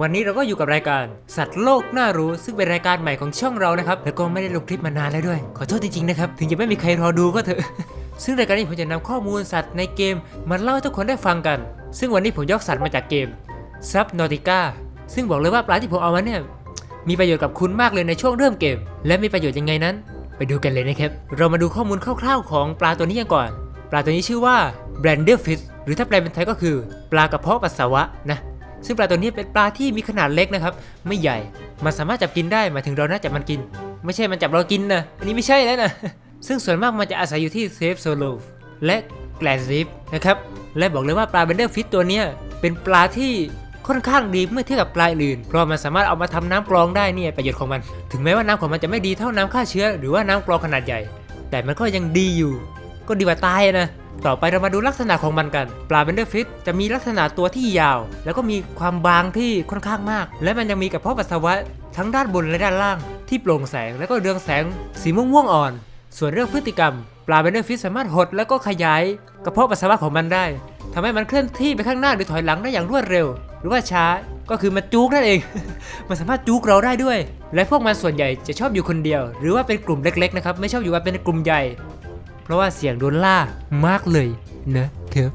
วันนี้เราก็อยู่กับรายการสัตว์โลกน่ารู้ซึ่งเป็นรายการใหม่ของช่องเรานะครับ แล้วก็ไม่ได้ลงคลิปมานานแล้วด้วย ขอโทษจริงๆนะครับ ถึงจะไม่มีใครรอดูก็เถอะ ซึ่งรายการนี้ผมจะนำข้อมูลสัตว์ในเกมมาเล่าให้ทุกคนได้ฟังกัน ซึ่งวันนี้ผมยกสัตว์มาจากเกมซับนอติก้าซึ่งบอกเลยว่าปลาที่ผมเอามาเนี่ยมีประโยชน์กับคุณมากเลยในช่วงเริ่มเกม และมีประโยชน์ยังไงนั้น ไปดูกันเลยนะครับเรามาดูข้อมูลคร่าวๆ ของปลาตัวนี้กันก่อน ปลาตัวนี้ชื่อว่า b r a n d e r fish หรือถ้าแปลเป็นไทยก็คือ ปลากระเพาะปัสสาวะนะ ซึ่งปลาตัวนี้เป็นปลาที่มีขนาดเล็กนะครับ ไม่ใหญ่ มันสามารถจับกินได้หมายถึงเราน่าจับมันกิน ไม่ใช่มันจับเรากินนะอันนี้ไม่ใช่แล้วนะ ซึ่งส่วนมากมันจะอาศัยอยู่ที่เซฟโซโลและแกลซิฟนะครับ และบอกเลยว่าปลาเบนเดอร์ฟิตตัวนี้เป็นปลาที่ค่อนข้างดีเมื่อเทียบกับปลาอื่น เพราะมันสามารถเอามาทำน้ำกรองได้เนี่ยประโยชน์ของมัน ถึงแม้ว่าน้ำของมันจะไม่ดีเท่าน้ำฆ่าเชื้อ หรือว่าน้ำกรองขนาดใหญ่ แต่มันก็ยังดีอยู่ ก็ดีกว่าตายนะ ต่อไปเรามาดูลักษณะของมันกัน ปลาเบนเดอร์ฟิตจะมีลักษณะตัวที่ยาว แล้วก็มีความบางที่ค่อนข้างมาก และมันยังมีกระเพาะปัสสาวะทั้งด้านบนและด้านล่าง ที่โปร่งแสงแล้วก็เรืองแสงสีม่วงๆอ่อน ส่วนเรื่องพฤติกรรม ปลาเบนเดอร์ฟิตสามารถหดแล้วก็ขยายกระเพาะปัสสาวะของมันได้ทำให้มันเคลื่อนที่ไปข้างหน้าหรือถอยหลังได้อย่างรวดเร็ว หรือว่าช้าก็คือมันจุกนั่นเอง มันสามารถจุกเราได้ด้วย และพวกมันส่วนใหญ่จะชอบอยู่คนเดียว หรือว่าเป็นกลุ่มเล็กๆนะครับ ไม่ชอบอยู่กันเป็นกลุ่มใหญ่ เพราะว่าเสียงโดนล่ามากเลยนะครับ